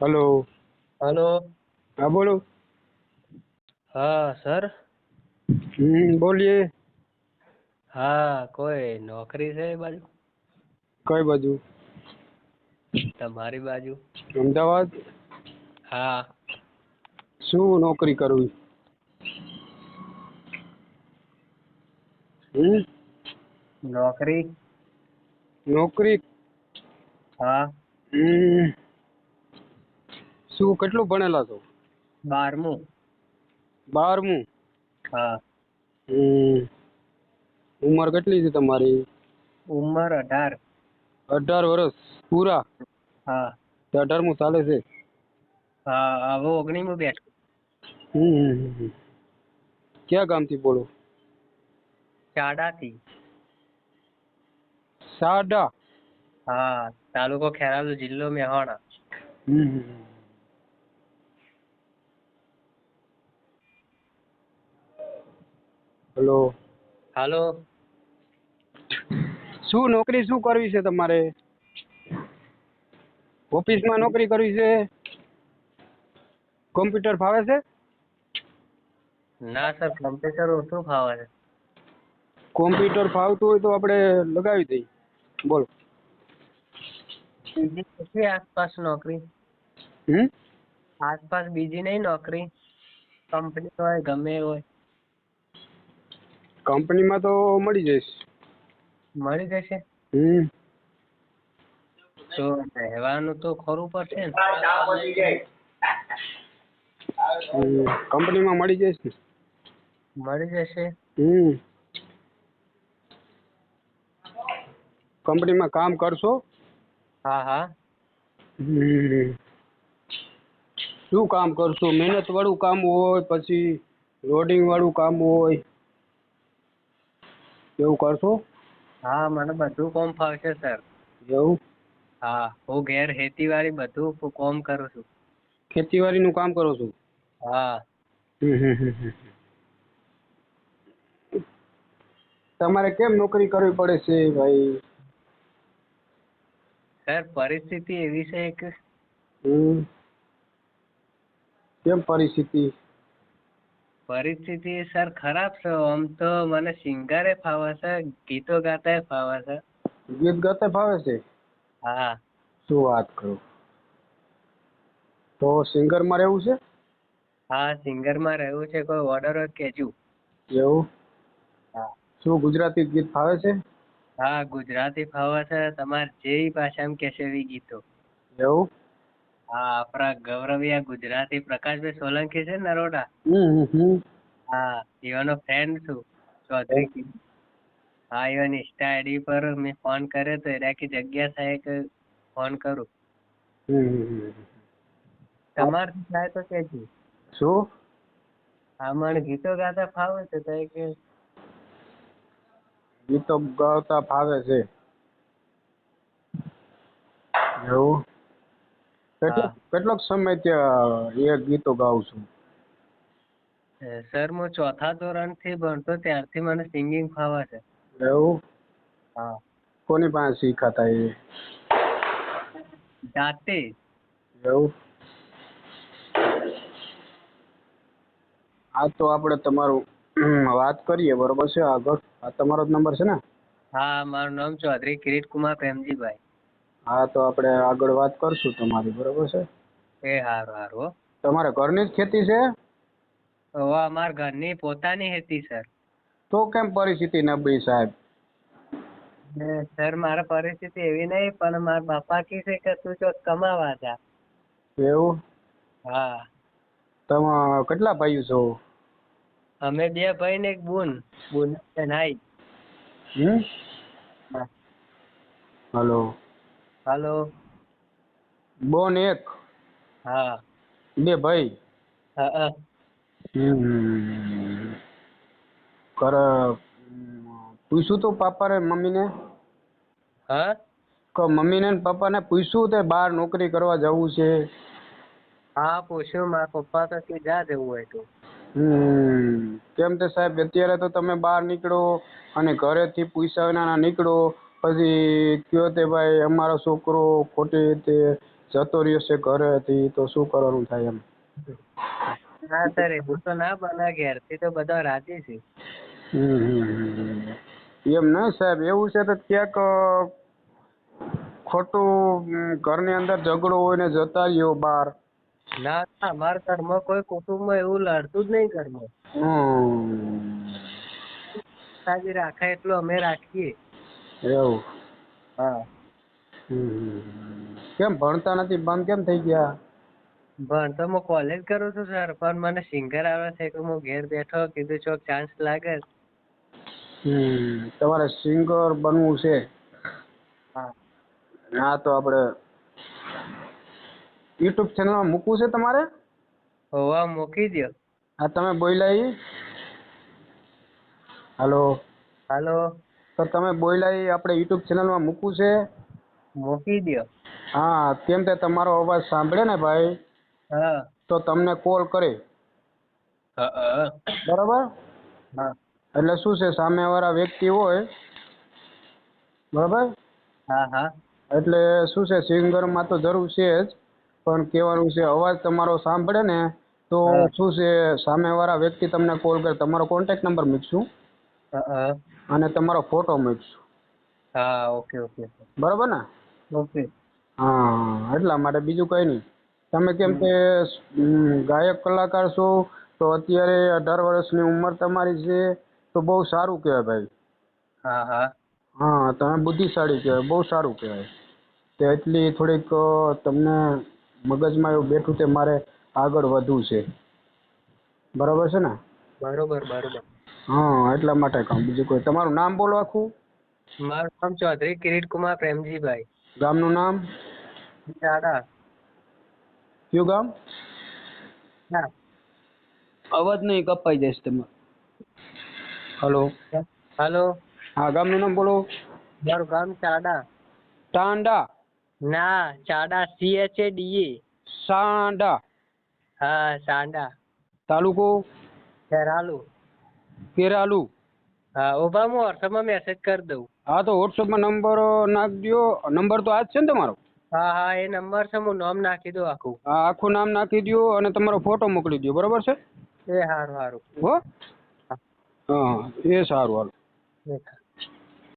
Hello hello હા બોલો હા સર હમ બોલીએ હા કોઈ નોકરી છે એ બાજુ કઈ બાજુ તમારી બાજુ અમદાવાદ હા શું નોકરી કરવી હમ નોકરી નોકરી હા હમ શું કેટલું ભણેલા છો? બારમું. બારમું? હા. ઉંમર કેટલી છે તમારી? ઉંમર અઢાર. અઢાર વર્ષ પૂરા? હા. તે અઢારમું ચાલે છે? હા હવે ઓગણીમું બેઠું. હમ ક્યાં ગામથી બોલો? ચાડાથી. સાડા? હા તાલુકો ખેરાલુ જિલ્લો મેહાણા હમ હમ, હમ. હલો. હાલો. શું નોકરી શું કરવી છે તમારે? ઓફિસમાં નોકરી કરવી છે? કોમ્પ્યુટર ફાવે છે? ના સર કોમ્પ્યુટર ઓછું ફાવે છે? કોમ્પ્યુટર ફાવતું હોય તો આપણે લગાવી દઈએ. બોલો. બીજી આસપાસ નોકરી? હમ? આસપાસ બીજી નહીં નોકરી. કંપની હોય ગમે હોય. કંપનીમાં તો મળી જઈશ. મળી જશે? હમ. તો રહેવાનું તો ખરું પડશે ને. કંપનીમાં મળી જઈશ ને? મળી જશે? હમ. કંપનીમાં કામ કરશો? હા હા. હમ. શું કામ કરશો? મહેનત વાળું કામ હોય પછી લોડિંગ વાળું કામ હોય. એવું કરશો? હા મને બધું કોમ ફાવશે સર. એવું? હા હું ઘેર ખેતીવાડી બધું કોમ કરું છું. ખેતીવાડીનું કામ કરો છો? હા. તમારે કેમ નોકરી કરવી પડે છે ભાઈ? સર પરિસ્થિતિ એવી છે કે કેમ પરિસ્થિતિ? પરિસ્થિતિ સર ખરાબ છે. આમ તો મને સિંગરે ફાવે છે ગીતો ગાતાય ફાવે છે. ગીત ગાતા ફાવે છે? હા. શું વાત કરું? તો સિંગરમાં રહેવું છે? હા સિંગરમાં રહેવું છે. કોઈ ઓર્ડર હોય કેજો એવું? હા. શું ગુજરાતી ગીત ફાવે છે? હા ગુજરાતી ફાવે છે. તમારે જે ભાષામાં કહેશે એવી ગીતો. એવું? હા આપણા ગૌરવીય ગુજરાતી પ્રકાશભાઈ સોલંકી છે ને નરોડા? હા એવાનો ફ્રેન્ડ છું ચૌધરી. હા એવાની ઇન્સ્ટા આઈડી પર મેં ફોન કર્યો તો એટલે કે જગ્યા થાય કે ફોન કરું. તમારથી થાય તો કહેજો શું? હા મને ગીતો ગાતા ફાવે છે તો કે ગીતો ગાતા ફાવે છે. એવું? કેટલો કેટલોક સમય ત્યાં એ ગીતો ગાઉં છું? સર હું ચોથા ધોરણથી ભણતો ત્યારથી મને સિંગિંગ ફાવે છે. એવું? હા. કોની પાસે શીખાતા એ? જાતે. એવું? હા તો આપણે તમારું વાત કરીએ બરોબર છે આગળ? આ તમારો જ નંબર છે ને? હા મારું નામ ચૌધરી કિરીટ કુમાર પ્રેમજીભાઈ. હા તો આપણે આગળ વાત કરશું તમારી બરોબર છે? એ હારું હારું તમારે ઘરની જ ખેતી છે? હવે મારા ઘરની પોતાની હતી સર. તો કેમ પરિસ્થિતિ નબળી સાહેબ? ને સર મારા પરિસ્થિતિ એવી નહીં પણ મારા બાપા કહે છે કે તું જો કમાવા જા. એવું? હા. તમે કેટલા ભાઈઓ છો? અમે બે ભાઈ ને એક બુન બુન નાઈ હમ? હલો. હાલો. બોન એક. હા. બે ભાઈ. હા કર પૂછ્યું તો પાપા ને મમ્મી ને હા? કો મમ્મી ને પપ્પાને પૂછ્યું તે બહાર નોકરી કરવા જવું છે? હા પૂછ્યું મારા પપ્પા તો કે જા જવું હોય તો. હમ. કેમ કે સાહેબ અત્યારે તો તમે બહાર નીકળો અને ઘરેથી પૈસા વિના નીકળો. પછી કયો તે ભાઈ અમારો છોકરો ખોટી રીતે જતો રહ્યો છે ઘરેથી તો શું કરવાનું થાય એમ? ના સર એવું તો ના બને ઘેરથી તો બધા રાજી છે. એમ ના સાહેબ એવું છે તો ક્યાંક ખોટું ઘરની અંદર ઝઘડો હોય ને જતા રહ્યો બહાર. ના ના અમારા ઘરમાં કોઈ કુટુંબમાં એવું લડતું જ નહીં ઘરમાં. હમ. તાજી રાખે એટલું અમે રાખીએ. એવું? હા. કેમ ભણતા નથી? બંધ કેમ થઈ ગયા? ભણતો હું કોલેજ કરું છું સર પણ મને સિંગર આવે છે કે હું ઘેર બેઠો કીધું ચોક ચાન્સ લાગે. તમારે સિંગર બનવું છે? હા. હા તો આપણે યુટ્યુબ ચેનલમાં મૂકવું છે તમારે? હોવા મૂકી દો હા તમે બોલ્યા ઈ? હાલો? હાલો? તો તમે બોયલા એ આપણે યુટ્યુબ ચેનલમાં મૂકવું છે? મૂકી દો હા કેમ કે તમારો અવાજ સાંભળે ને ભાઈ? હા. તો તમને કોલ કરે. બરાબર? હા. એટલે શું છે સામેવાળા વ્યક્તિ હોય બરાબર? હા હા. એટલે શું છે સિંગરમાં તો જરૂર છે જ પણ કહેવાનું છે અવાજ તમારો સાંભળે ને તો. શું છે સામેવાળા વ્યક્તિ તમને કોલ કરે. તમારો કોન્ટેક્ટ નંબર મૂકશું. અને તમારો ફોટો મૂકશું. હા ઓકે ઓકે. બરોબર ને? ઓકે. હા એટલા માટે બીજું કંઈ નહીં. તમે કેમ કે ગાયક કલાકાર છો તો અત્યારે અઢાર વર્ષની ઉંમર તમારી છે તો બહુ સારું કહેવાય ભાઈ. હા હા. હા તમે બુદ્ધિશાળી કહેવાય બહુ સારું કહેવાય. તો એટલી થોડીક તમને મગજમાં એવું બેઠું તે મારે આગળ વધવું છે. બરાબર છે ને? બરોબર બરોબર. હા એટલા માટે કહું બીજું કોઈ? તમારું નામ બોલો આખું. મારું નામ ચૌધરી કિરીટ કુમાર પ્રેમજીભાઈ. ગામનું નામ? ચાડા કયું ગામ? ના અવાજ નહીં કપાઈ જશે તમારે. હલો. હાલો. હા ગામનું નામ બોલો. મારું ગામ ચાડા ટાંડા ના Chada C H A D A Sanda હા સાંડા તાલુકો? ખેરાલુ. કેરાલુ હા ઊભા હું વોટ્સઅપમાં મેસેજ કરી દઉં. હા તો વોટ્સઅપમાં નંબર નાખજો. નંબર તો આ જ છે ને તમારો? હા હા એ નંબર છે હું નામ નાખી દઉં આખું. હા આખું નામ નાખી દો અને તમારો ફોટો મોકલી દો બરાબર છે? એ સારું સારું. હો? હા. એ સારું હાલો.